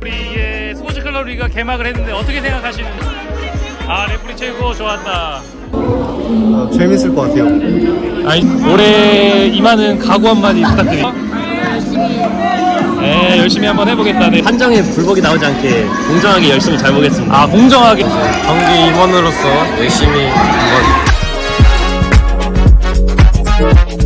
우리의 스포츠 클럽 리가 개막을 했는데 어떻게 생각하시는지? 아 레프리 최고 좋았다. 어, 재밌을 것 같아요. 아니, 올해 이만은 각오 한마디 부탁드립니다. 열심히 네, 열심히 한번 해보겠다. 네. 한정의 불복이 나오지 않게 공정하게 열심히 잘 보겠습니다. 아, 공정하게. 경기 임원으로서 열심히 한번